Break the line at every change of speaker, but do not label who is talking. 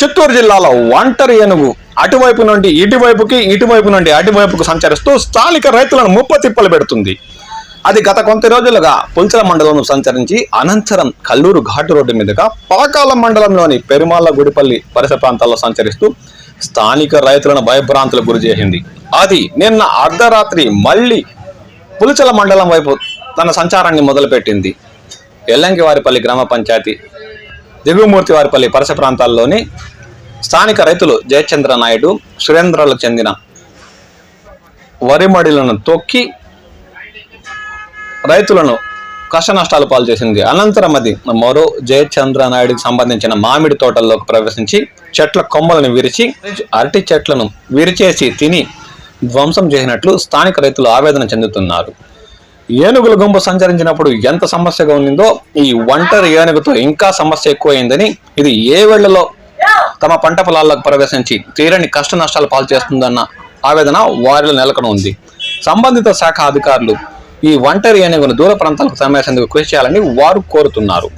చిత్తూరు జిల్లాలో ఒంటరి ఏనుగు అటువైపు నుండి ఇటువైపుకి ఇటువైపు నుండి అటువైపుకు సంచరిస్తూ స్థానిక రైతులను ముప్ప తిప్పలు పెడుతుంది. అది గత కొంత రోజులుగా పుంచల మండలంలో సంచరించి అనంతరం కల్లూరు ఘాటు రోడ్డు మీదుగా పాకాల మండలంలోని పెరుమాళ్ళ గుడిపల్లి పరిసర ప్రాంతాల్లో సంచరిస్తూ స్థానిక రైతులను భయభ్రాంతులకు గురి చేసింది. అది నిన్న అర్ధరాత్రి మళ్ళీ పులుచల మండలం వైపు తన సంచారాన్ని మొదలుపెట్టింది. ఎల్లంకివారిపల్లి గ్రామ పంచాయతీ దిగుమూర్తి వారిపల్లి పరస ప్రాంతాల్లోని స్థానిక రైతులు జయచంద్ర నాయుడు సురేంద్రలకు చెందిన వరి మడిలను తొక్కి రైతులను కష్ట నష్టాలు పాలు చేసింది. అనంతరం అది మరో జయచంద్ర నాయుడికి సంబంధించిన మామిడి తోటల్లోకి ప్రవేశించి చెట్ల కొమ్మలను విరిచి అరటి చెట్లను విరిచేసి తిని ధ్వంసం చేసినట్లు స్థానిక రైతులు ఆవేదన చెందుతున్నారు. ఏనుగుల గుంపు సంచరించినప్పుడు ఎంత సమస్యగా ఉండిందో ఈ ఒంటరి ఏనుగుతో ఇంకా సమస్య ఎక్కువైందని ఇది ఏ వేళ్ళలో తమ పంట పొలాల్లోకి ప్రవేశించి తీరని కష్ట నష్టాలు పాలు చేస్తుందన్న ఆవేదన వారిలో నెలకొని ఉంది. సంబంధిత శాఖ అధికారులు ఈ ఒంటరి ఏనుగును దూర ప్రాంతాలకు సమేసేందుకు కృషి చేయాలని వారు కోరుతున్నారు.